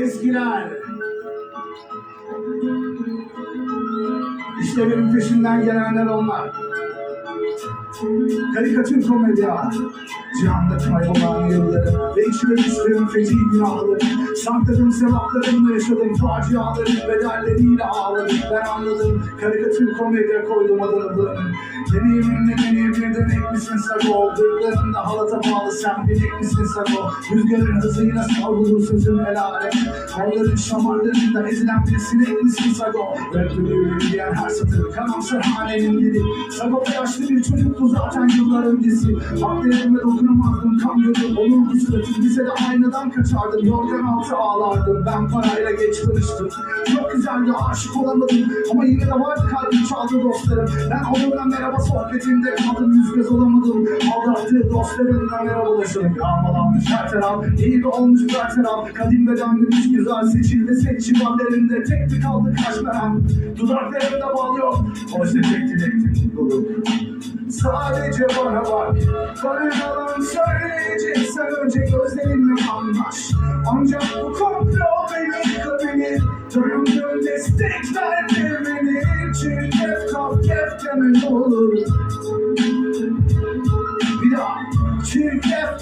Eskiler. İşte benim peşimden gelenler onlar. Karikatür komedya. Cihanda kaybolan yıllarım Ve içime düştüğüm feci günahlarım Sakladım sevaplarımla yaşadım Faciaların bedelleriyle ağladım. Ben anladım Karikatür komedya koydum adını buranın. Deneyimimle beni birden ekmişsin Sago? Dırlarında halata bağlı sen binek misin Sago? Rüzgarın hızıyla savrulur sözün helale. Onların şamarlarında ezilen bir sinek misin Sago? Rap duyuyorum diyen her satır Karamsar hanenin dili Sago yaşlı bir çocuktu zaten yıllar öncesi. Aklarımla dokunamazdım kan gözü olurdu suratım Bize de aynadan kaçardım yorgan altı ağlardım. Ben parayla geç tanıştım. Çok güzeldi aşık olamadım. Ama yine de vardı kalbim çaldı dostlarım. Ben onunla merhaba sohbetinde kaldım yüz göz olamadım. Aldattığı dostlarımla merhabalaşırım Yağmalanmış her taraf iyi de olmuş her taraf. Kadim bedenlemiş güzel seçilme seçim hallerinde Tek bir kaldı kaşmeram Dudaklarımda bal yok Oysa tek dilektim mutluluk Sadece bana bak. Bana yalan söyleyeceksen önce gözlerimle anlaş. Ancak bu komplo beni yıkabilir Döndüm destekler beni Çirkef kaf kef deme ne olur. Bir daha Çirkef